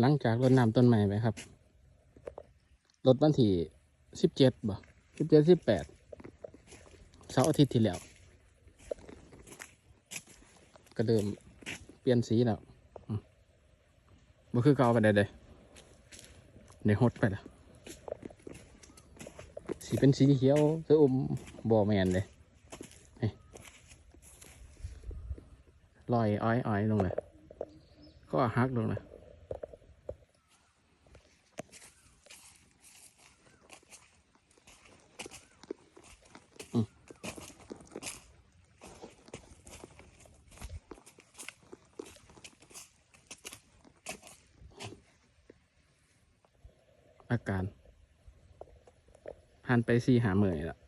หลังจากรดน้ำต้นไม้ไปครับรดวันที่สิบเจ็ดบ่สิบเจ็ดสิบแปดเสาร์อาทิตย์ที่แล้ว ก็เริ่มเปลี่ยนสีแล้วมบ่คือเก่าไปได้เลยในหดไปแล้วสีเป็นสีเขียวสะอมบ่แมนเลยลอยอ้อยอ้อยลงเลยก็หักลงเลย อาการหันไปสี่หาเมื่อยละ